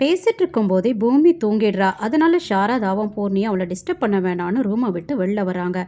பேசிட்டு இருக்கும்போதே பூமி தூங்கிடுறா. அதனால சாரதாவும் பூர்ணியும் அவளை டிஸ்டர்ப் பண்ண வேணான்னு ரூமை விட்டு வெளில வராங்க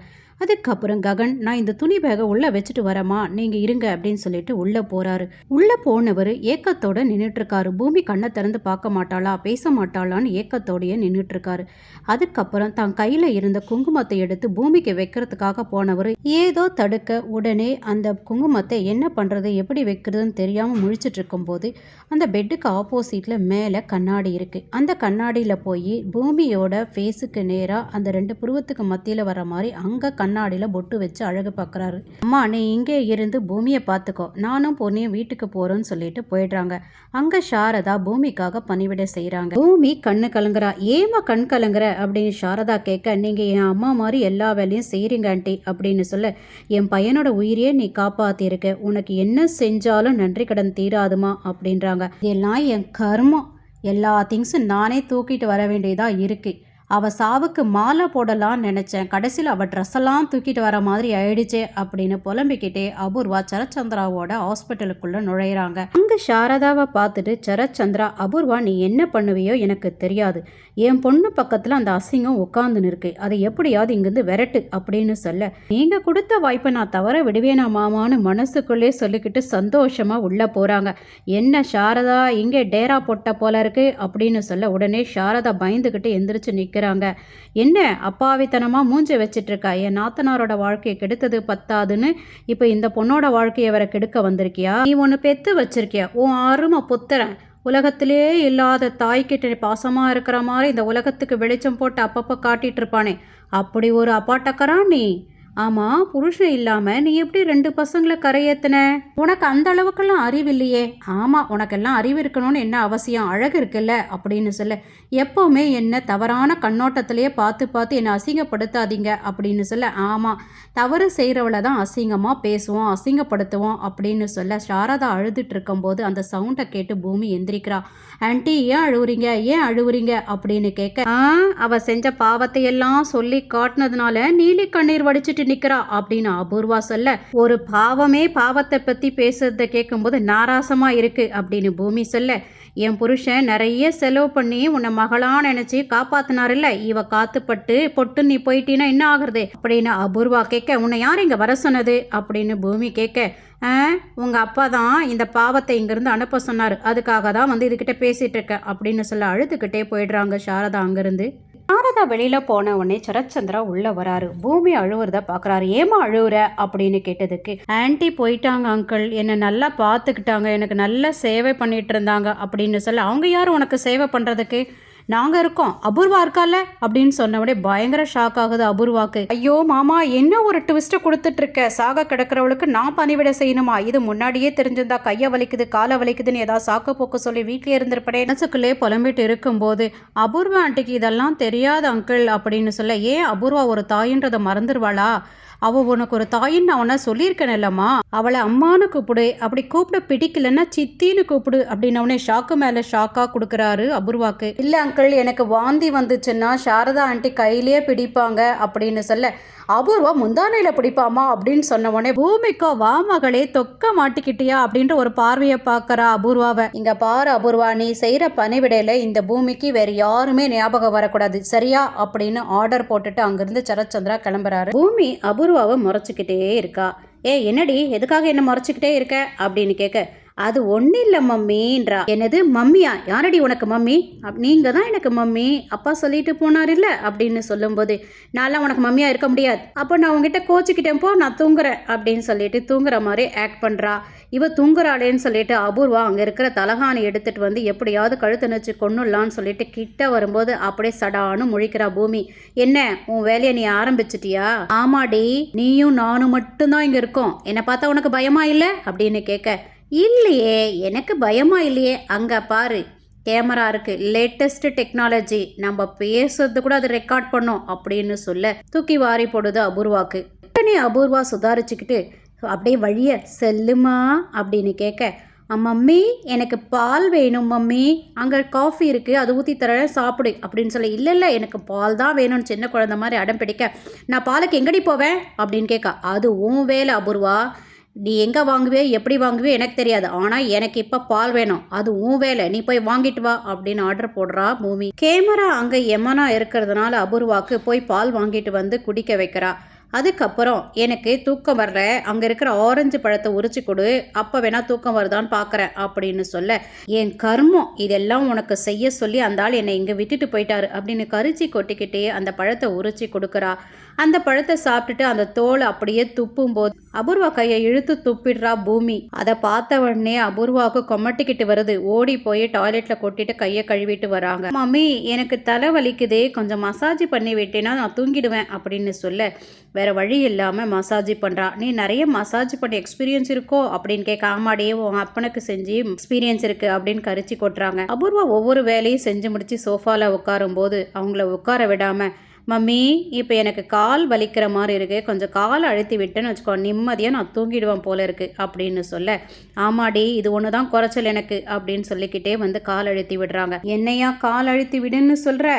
அதுக்கப்புறம் ககன் நான் இந்த துணி பேகை உள்ளே வச்சுட்டு வரேம்மா நீங்கள் இருங்க அப்படின்னு சொல்லிட்டு உள்ளே போகிறாரு உள்ளே போனவர் ஏக்கத்தோட நின்றுட்டுருக்காரு பூமி கண்ணை திறந்து பார்க்க மாட்டாளா பேச மாட்டாளான்னு ஏக்கத்தோடையே நின்றுட்டுருக்காரு அதுக்கப்புறம் தான் கையில் இருந்த குங்குமத்தை எடுத்து பூமிக்கு வைக்கிறதுக்காக போனவர் ஏதோ தடுக்க உடனே அந்த குங்குமத்தை என்ன பண்ணுறது எப்படி வைக்கிறதுன்னு தெரியாமல் முழிச்சிட்டு இருக்கும்போது அந்த பெட்டுக்கு ஆப்போசிட்டில் மேலே கண்ணாடி இருக்குது அந்த கண்ணாடியில் போய் பூமியோட ஃபேஸுக்கு நேராக அந்த ரெண்டு புருவத்துக்கு மத்தியில் வர மாதிரி அங்கே கண்ணாடியில் பொட்டு வச்சு அழகு பார்க்குறாரு அம்மா நீ இங்கே இருந்து பூமியை பார்த்துக்கோ நானும் பொண்ணையும் வீட்டுக்கு போகிறோன்னு சொல்லிட்டு போயிடுறாங்க. அங்கே சாரதா பூமிக்காக பணிவிடை செய்கிறாங்க பூமி கண்ணு கலங்குறா. ஏமா கண் கலங்குற? அப்படின்னு சாரதா கேட்க நீங்கள் என் அம்மா மாதிரி எல்லா வேலையும் செய்கிறீங்க ஆண்டி அப்படின்னு சொல்ல என் பையனோட உயிரையே நீ காப்பாற்றிருக்க உனக்கு என்ன செஞ்சாலும் நன்றி கடன் தீராதுமா? அப்படின்றாங்க. இதெல்லாம் என் கர்மம். எல்லா திங்ஸும் நானே தூக்கிட்டு வர வேண்டியதாக இருக்குது அவள் சாவுக்கு மாலை போடலான்னு நினச்சேன். கடைசியில் அவள் ட்ரெஸ் எல்லாம் தூக்கிட்டு வர மாதிரி ஆயிடுச்சே அப்படின்னு புலம்பிக்கிட்டே அபூர்வா சரச்சந்திராவோட ஹாஸ்பிட்டலுக்குள்ளே நுழையிறாங்க. அங்கே சாரதாவை பார்த்துட்டு சரச்சந்திரா அபூர்வா நீ என்ன பண்ணுவியோ எனக்கு தெரியாது. என் பொண்ணு பக்கத்தில் அந்த அசிங்கம் உட்காந்துன்னு இருக்கு. அதை எப்படியாவது இங்கேருந்து விரட்டு அப்படின்னு சொல்ல நீங்கள் கொடுத்த வாய்ப்பை நான் தவற விடுவேனா மாமான்னு மனசுக்குள்ளே சொல்லிக்கிட்டு சந்தோஷமாக உள்ளே போகிறாங்க என்ன சாரதா இங்கே டேரா போட்ட போல இருக்கு அப்படின்னு சொல்ல உடனே சாரதா பயந்துக்கிட்டு எந்திரிச்சு நிற்கிறாங்க என்ன? அப்பாவித்தனமாக மூஞ்ச வச்சிட்டு இருக்கா என் நாத்தனாரோட வாழ்க்கையை கெடுத்தது பத்தாதுன்னு இப்போ இந்த பொண்ணோட வாழ்க்கையை வர கெடுக்க வந்திருக்கியா? நீ ஒன்று பெத்து வச்சிருக்கியா? உன் அருமை புத்திரன். உலகத்திலே இல்லாத தாய்கிட்ட பாசமாக இருக்கிற மாதிரி இந்த உலகத்துக்கு வெளிச்சம் போட்டு அப்பப்போ காட்டிட்டு இருப்பானே அப்படி ஒரு அப்பாட்டக்கரா நீ? ஆமாம் புருஷன் இல்லாமல் நீ எப்படி ரெண்டு பசங்களை கரையேத்துன? உனக்கு அந்த அளவுக்கெல்லாம் அறிவு இல்லையே ஆமாம் உனக்கெல்லாம் அறிவு இருக்கணும்னு என்ன அவசியம்? அழகு இருக்குல்ல? அப்படின்னு சொல்ல. எப்போவுமே என்ன தவறான கண்ணோட்டத்திலேயே பார்த்து பார்த்து என்னை அசிங்கப்படுத்தாதீங்க அப்படின்னு சொல்ல. ஆமாம் தவறு செய்கிறவளை தான் அசிங்கமாக பேசுவோம் அசிங்கப்படுத்துவோம் அப்படின்னு சொல்ல சாரதா அழுதுட்டு இருக்கும்போது அந்த சவுண்டை கேட்டு பூமி எந்திரிக்கிறா. ஆன்ட்டி ஏன் அழுவுறீங்க? ஏன் அழுவுறீங்க? அப்படின்னு கேட்க அவ செஞ்ச பாவத்தை எல்லாம் சொல்லி காட்டினதுனால நீலி கண்ணீர் வடிச்சிட்டு நிக்கிறா அப்படின்னு அபூர்வா சொல்ல ஒரு பாவமே பாவத்தை பத்தி பேசுறத கேட்கும்போது நாராசமா இருக்கு அப்படின்னு பூமி சொல்ல என் புருஷன் நிறைய செலவு பண்ணி உன்னை மகளான நினைச்சு காப்பாத்தினாருல்ல இவ காத்துப்பட்டு பொட்டு நீ போயிட்டீன்னா என்ன ஆகுறது? அப்படின்னு அபூர்வா கேட்க உன்னை யார் இங்க வர சொன்னது? அப்படின்னு பூமி கேட்க உங்கள் உங்க அப்பா தான் இந்த பாவத்தை இங்கிருந்து அனுப்ப சொன்னார் அதுக்காக தான் வந்து இதுகிட்ட பேசிட்டு இருக்கேன் அப்படின்னு சொல்ல அழுதுகிட்டே போயிடுறாங்க சாரதா அங்கிருந்து. சாரதா வெளியில போன உடனே சரத்சந்திரா உள்ள வராரு. பூமி அழுவுறத பாக்குறாரு. ஏமா அழுவுற? அப்படின்னு கேட்டதுக்கு ஆண்டி போயிட்டாங்க அங்கிள் என்னை நல்லா பார்த்துக்கிட்டாங்க எனக்கு நல்ல சேவை பண்ணிட்டு இருந்தாங்க. அப்படின்னு சொல்ல அவங்க யாரும் உனக்கு சேவை பண்றதுக்கு? நாங்கள் இருக்கோம். அபூர்வா இருக்கால? அப்படின்னு சொன்ன உடனே பயங்கர ஷாக் ஆகுது அபூர்வாக்கு. ஐயோ மாமா என்ன ஒரு ட்விஸ்ட்டை கொடுத்துட்டு இருக்க சாக கிடக்கிறவளுக்கு நான் பணிவிட செய்யணுமா? இது முன்னாடியே தெரிஞ்சிருந்தா கையை வலிக்குது காலை வலிக்குதுன்னு ஏதாவது சாக்கு போக்கு சொல்லி வீட்டிலே இருந்திருப்படே மனசுக்குள்ளே புலம்பிட்டு இருக்கும்போது அபூர்வா ஆண்டிக்கு இதெல்லாம் தெரியாது அங்கிள் அப்படின்னு சொல்ல ஏன் அபூர்வா ஒரு தாயின்றதை மறந்துடுவாளா அவ உனக்கு ஒரு தாயின்னு நான் உன்ன சொல்லியிருக்கேன்லம்மா அவளை அம்மானு கூப்பிடு அப்படி கூப்பிட பிடிக்கலன்னா சித்தின்னு கூப்பிடு அப்படின்னு உடனே ஷாக்கு மேலே ஷாக்காக கொடுக்குறாரு அபூர்வாக்கு. இல்லை அங்கிள் எனக்கு வாந்தி வந்துச்சுன்னா சாரதா ஆண்டி கையிலேயே பிடிப்பாங்க அப்படின்னு சொல்ல அபூர்வா முந்தானையில் பிடிப்பாமா அப்படின்னு சொன்ன உடனே பூமிக்கோ வா மகளே தொக்க மாட்டிக்கிட்டியா? அப்படின்ற ஒரு பார்வையை பார்க்குறா அபூர்வாவை. இங்கே பாரு அபூர்வா நீ செய்கிற பணிவிடையில் இந்த பூமிக்கு வேறு யாருமே ஞாபகம் வரக்கூடாது சரியா? அப்படின்னு ஆர்டர் போட்டுட்டு அங்கேருந்து சரத்சந்திரா கிளம்புறாரு. பூமி அபூர்வாவை முறைச்சிக்கிட்டே இருக்கா. ஏ என்னடி? எதுக்காக என்ன முறைச்சிக்கிட்டே இருக்க? அப்படின்னு கேட்க அது ஒன்றும் இல்லை மம்மின்றா என்னது? மம்மியா? யாரடி உனக்கு மம்மி? அப் நீங்கள் தான் எனக்கு மம்மி. அப்பா சொல்லிட்டு போனார் இல்லை அப்படின்னு சொல்லும்போது நான்லாம் உனக்கு மம்மியாக இருக்க முடியாது. அப்போ நான் உங்ககிட்ட கோச்சிக்கிட்டேன் போ நான் தூங்குறேன் அப்படின்னு சொல்லிட்டு தூங்குற மாதிரி ஆக்ட் பண்ணுறா இவ தூங்குறாளேன்னு சொல்லிட்டு அபூர்வா அங்கே இருக்கிற தலகாணி எடுத்துகிட்டு வந்து எப்படியாவது கழுத்து நச்சு கொன்னுடலான்னு சொல்லிட்டு கிட்ட வரும்போது அப்படியே சடான்னு முழிக்கிறா பூமி. என்ன? உன் வேலையை நீ ஆரம்பிச்சிட்டியா? ஆமாடி நீயும் நானும் மட்டும்தான் இங்கே இருக்கோம். என்னை பார்த்தா உனக்கு பயமா இல்லை? அப்படின்னு கேட்க இல்லையே எனக்கு பயமா இல்லையே. அங்கே பாரு கேமரா இருக்கு. லேட்டஸ்ட் டெக்னாலஜி நம்ம பேசுறது கூட அது ரெக்கார்ட் பண்ணோம் அப்படின்னு சொல்ல தூக்கி வாரி போடுது அபூர்வாக்கு. உடனே அபூர்வா சுதாரிச்சுக்கிட்டு அப்படியே வழிய செல்லுமா? அப்படின்னு கேட்க மம்மி எனக்கு பால் வேணும் மம்மி. அங்கே காஃபி இருக்குது அது ஊற்றி தரேன். சாப்பிடு. அப்படின்னு சொல்லி இல்லை இல்லை எனக்கு பால் தான் வேணும்னு சின்ன குழந்த மாதிரி அடம் பிடிக்க. நான் பாலுக்கு எங்கடி போவேன்? அப்படின்னு கேட்க அது உன் வேலை அபூர்வா. நீ எங்கே வாங்குவே எப்படி வாங்குவே எனக்கு தெரியாது. ஆனால் எனக்கு இப்போ பால் வேணும். அது உன் வேலை. நீ போய் வாங்கிட்டு வா அப்படின்னு ஆர்டர் போடுறா பூமி. கேமரா அங்கே எமனா இருக்கிறதுனால அபூர்வாக்கு போய் பால் வாங்கிட்டு வந்து குடிக்க வைக்கிறா. அதுக்கப்புறம் எனக்கு தூக்கம் வர்ற அங்கே இருக்கிற ஆரஞ்சு பழத்தை உரிச்சு கொடு. அப்போ வேணா தூக்கம் வருதான்னு பார்க்குறேன் அப்படின்னு சொல்ல என் கர்மம் இதெல்லாம் உனக்கு செய்ய சொல்லி அந்த ஆள் என்னை இங்கே விட்டுட்டு போயிட்டாரு அப்படின்னு கரிச்சி கொட்டிக்கிட்டே அந்த பழத்தை உரிச்சு கொடுக்குறா. அந்த பழத்தை சாப்பிட்டுட்டு அந்த தோலை அப்படியே துப்பும் போது அபூர்வா கையை இழுத்து துப்பிடுறா பூமி. அதை பார்த்த உடனே அபூர்வாவுக்கு கொமட்டிக்கிட்டு வருது. ஓடி போய் டாய்லெட்ல கொட்டிட்டு கையை கழுவிட்டு வராங்க. மம்மி எனக்கு தலை வலிக்குதே. கொஞ்சம் மசாஜ் பண்ணி விட்டேன்னா நான் தூங்கிடுவேன் அப்படின்னு சொல்ல வேறு வழி இல்லாமல் மசாஜ் பண்ணுறா நீ நிறைய மசாஜ் பண்ணி எக்ஸ்பீரியன்ஸ் இருக்கோ? அப்படின்னு கேட்க ஆமாடியே உன் அப்பனுக்கு செஞ்சு எக்ஸ்பீரியன்ஸ் இருக்குது அப்படின்னு கரிச்சு கொட்டுறாங்க. அபூர்வா ஒவ்வொரு வேலையும் செஞ்சு முடித்து சோஃபாவில் உட்காரும் போது அவங்கள உட்கார விடாமல் மம்மி இப்போ எனக்கு கால் வலிக்கிற மாதிரி இருக்குது கொஞ்சம் கால் அழுத்தி விட்டேன்னு வச்சுக்கோ நிம்மதியாக நான் தூங்கிடுவேன் போல இருக்குது அப்படின்னு சொல்ல ஆமாடி இது ஒன்று தான் குறைச்சல் எனக்கு அப்படின்னு சொல்லிக்கிட்டே வந்து கால் அழுத்தி விடுறாங்க. என்னையா கால் அழுத்தி விடுன்னு சொல்கிற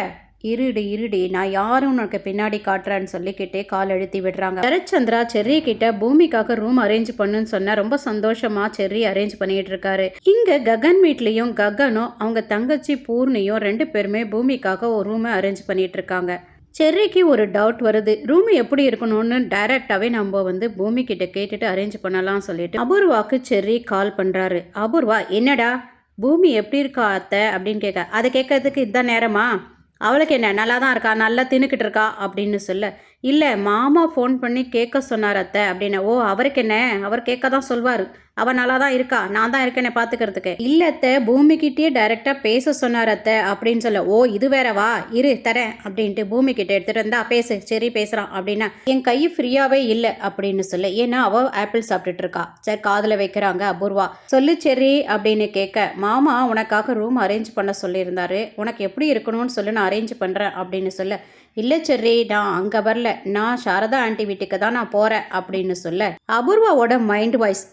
இருடி இருடி நான் யாரும் உனக்கு பின்னாடி காட்டுறேன்னு சொல்லிக்கிட்டே கால் அழுத்தி விடுறாங்க. சரச்சந்திரா செர்ரி கிட்ட பூமிக்காக ரூம் அரேஞ்ச் பண்ணுன்னு சொன்னா ரொம்ப சந்தோஷமா செர்ரி அரேஞ்ச் பண்ணிட்டு இருக்காரு. இங்க ககன் வீட்லயும் ககனும் அவங்க தங்கச்சி பூர்ணியும் ரெண்டு பேருமே பூமிக்காக ஒரு ரூமை அரேஞ்ச் பண்ணிட்டு இருக்காங்க. செர்ரிக்கு ஒரு டவுட் வருது. ரூம் எப்படி இருக்கணும்னு டைரக்டாவே நம்ம வந்து பூமி கிட்ட கேட்டுட்டு அரேஞ்ச் பண்ணலாம் சொல்லிட்டு அபூர்வாக்கு செர்ரி கால் பண்றாரு. அபூர்வா என்னடா? பூமி எப்படி இருக்கா அத்தை? அப்படின்னு கேட்க அதை கேட்கறதுக்கு இதுதான் நேரமா? அவளுக்கு என்ன நல்லா தான் இருக்கா நல்லா தின்னுக்கிட்டு இருக்கா அப்படின்னு சொல்ல இல்லை மாமா ஃபோன் பண்ணி கேட்க சொன்னார் அத்தை அப்படின்னு ஓ அவருக்கு என்ன? அவர் கேட்க தான் சொல்வார் அவள் நல்லா தான் இருக்கா? நான் தான் இருக்கேனே பார்த்துக்கிறதுக்கு இல்லை அத்தை பூமிக்கிட்டேயே டைரெக்டாக பேச சொன்னார் அத்தை அப்படின்னு சொல்ல ஓ இது வேறவா இரு தரேன் அப்படின்ட்டு பூமி கிட்ட எடுத்துகிட்டு வந்தா பேசு சரி பேசுகிறான் அப்படின்னா என் கை ஃப்ரீயாகவே இல்லை அப்படின்னு சொல்ல. ஏன்னா அவள் ஆப்பிள் சாப்பிட்டுட்டு இருக்கா. சரி காதில் வைக்கிறாங்க அபூர்வா. சொல்லு சரி அப்படின்னு கேட்க மாமா உனக்காக ரூம் அரேஞ்ச் பண்ண சொல்லியிருந்தாரு. உனக்கு எப்படி இருக்கணும்னு சொல்லி நான் அரேஞ்ச் பண்ணுறேன் அப்படின்னு சொல்ல. இல்லை சரி நான் அங்கே வரல. நான் சாரதா ஆண்டி வீட்டுக்கு தான் நான் போகிறேன் அப்படின்னு சொல்ல. அபூர்வாவோட மைண்ட் வாய்ஸ்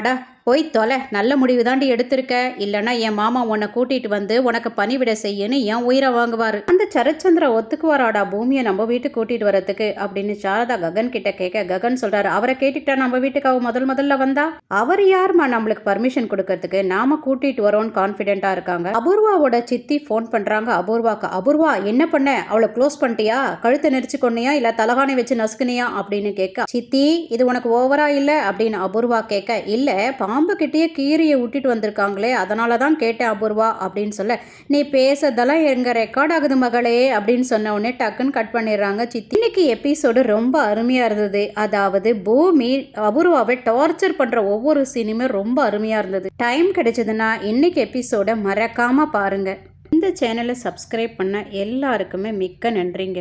அப்பாடா போய் தொலை நல்ல முடிவு தாண்டி எடுத்திருக்க. இல்லைன்னா என் மாமா உன்னை கூட்டிட்டு வந்து உனக்கு பணிவிட செய்யன்னு என் உயிரை வாங்குவார். அந்த சரச்சந்திர ஒத்துக்குவாராடா பூமியை நம்ம வீட்டுக்கு கூட்டிட்டு வரதுக்கு அப்படின்னு சாரதா ககன் கிட்ட கேட்க ககன் சொல்றாரு அவரை கேட்டுக்கிட்டா நம்ம வீட்டுக்கு அவ முதல் முதல்ல வந்தா? அவர் யாருமா நம்மளுக்கு பர்மிஷன் கொடுக்கறதுக்கு? நாம கூட்டிட்டு வரோம்னு கான்ஃபிடென்ட்டா இருக்காங்க. அபூர்வாவோட சித்தி ஃபோன் பண்றாங்க அபூர்வாக்கு அபூர்வா என்ன பண்ண? அவளை க்ளோஸ் பண்ணிட்டியா? கழுத்தை நெரிச்சு கொன்னியா இல்ல தலகாணி வச்சு நசுக்குனியா? அப்படின்னு கேட்க சித்தி இது உனக்கு ஓவரா இல்ல? அப்படின்னு அபூர்வா கேட்க இல்ல பாம்புக்கிட்டேயே கீரியை விட்டுட்டு வந்திருக்காங்களே அதனால தான் கேட்டேன் அபூர்வா அப்படின்னு சொல்ல நீ பேசுறதெல்லாம் எங்கள் ரெக்கார்ட் ஆகுது மகளே அப்படின்னு சொன்ன உடனே டக்குன்னு கட் பண்ணிடுறாங்க சித்தி. இன்னைக்கு எபிசோடு ரொம்ப அருமையாக இருந்தது. அதாவது பூமி அபூர்வாவை டார்ச்சர் பண்ணுற ஒவ்வொரு சீனுமே ரொம்ப அருமையாக இருந்தது. டைம் கிடைச்சதுன்னா இன்னைக்கு எபிசோட மறக்காமல் பாருங்கள் இந்த சேனலை சப்ஸ்கிரைப் பண்ண எல்லாருக்குமே மிக்க நன்றிங்க.